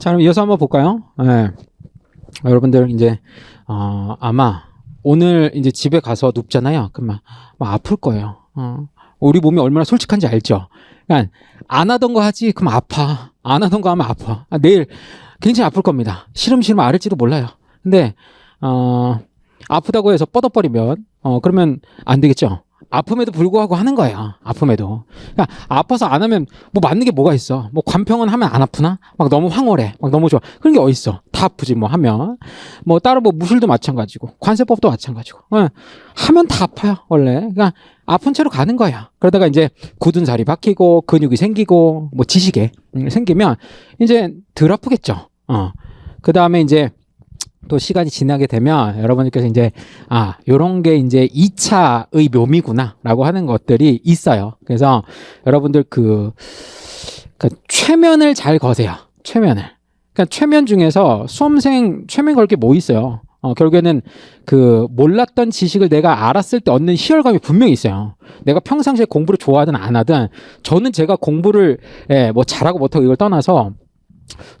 자, 그럼 이어서 한번 볼까요? 예. 여러분들 이제 어, 아마 오늘 이제 집에 가서 눕잖아요. 그러면 막 아플 거예요. 어. 우리 몸이 얼마나 솔직한지 알죠? 그러니까 안 하던 거 하지 그럼 아파. 안 하던 거 하면 아파. 아, 내일 굉장히 아플 겁니다. 시름시름 앓을지도 몰라요. 근데 어, 아프다고 해서 뻗어버리면 어 그러면 안 되겠죠. 아픔에도 불구하고 하는 거예요. 아픔에도. 그러니까 아파서 안 하면 뭐 맞는 게 뭐가 있어? 뭐 관평은 하면 안 아프나? 막 너무 황홀해. 막 너무 좋아. 그런 게 어딨어? 다 아프지 뭐 하면. 뭐 따로 뭐 무술도 마찬가지고 관세법도 마찬가지고. 어, 하면 다 아파요 원래. 그러니까 아픈 채로 가는 거야. 그러다가 이제 굳은 살이 박히고 근육이 생기고 뭐 지식에 음, 생기면 이제 덜 아프겠죠. 어. 그 다음에 이제 또 시간이 지나게 되면 여러분들께서 이제 아 요런 게 이제 2차의 묘미구나라고 하는 것들이 있어요. 그래서 여러분들 그, 그 최면을 잘 거세요. 최면을. 그러니까 최면 중에서 수험생 최면 걸 게 뭐 있어요. 어, 결국에는 그 몰랐던 지식을 내가 알았을 때 얻는 희열감이 분명히 있어요. 내가 평상시에 공부를 좋아하든 안 하든 저는 제가 공부를 예, 뭐 잘하고 못하고 이걸 떠나서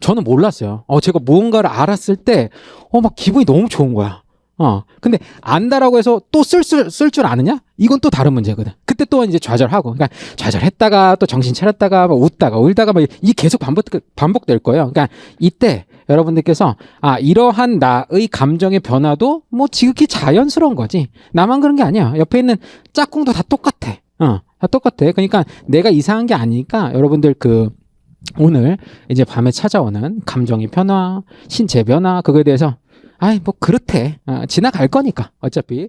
저는 몰랐어요. 어, 제가 무언가를 알았을 때, 어, 막 기분이 너무 좋은 거야. 어, 근데 안다라고 해서 또 쓸 줄 쓸 줄 아느냐? 이건 또 다른 문제거든. 그때 또 이제 좌절하고, 그러니까 좌절했다가 또 정신 차렸다가 막 웃다가 울다가 막 이 계속 반복 반복될 거예요. 그러니까 이때 여러분들께서 아 이러한 나의 감정의 변화도 뭐 지극히 자연스러운 거지. 나만 그런 게 아니야. 옆에 있는 짝꿍도 다 똑같아. 어, 다 똑같아. 그러니까 내가 이상한 게 아니니까 여러분들 그 오늘 이제 밤에 찾아오는 감정의 변화, 신체 변화 그거에 대해서 아이 뭐 그렇대. 어, 지나갈 거니까. 어차피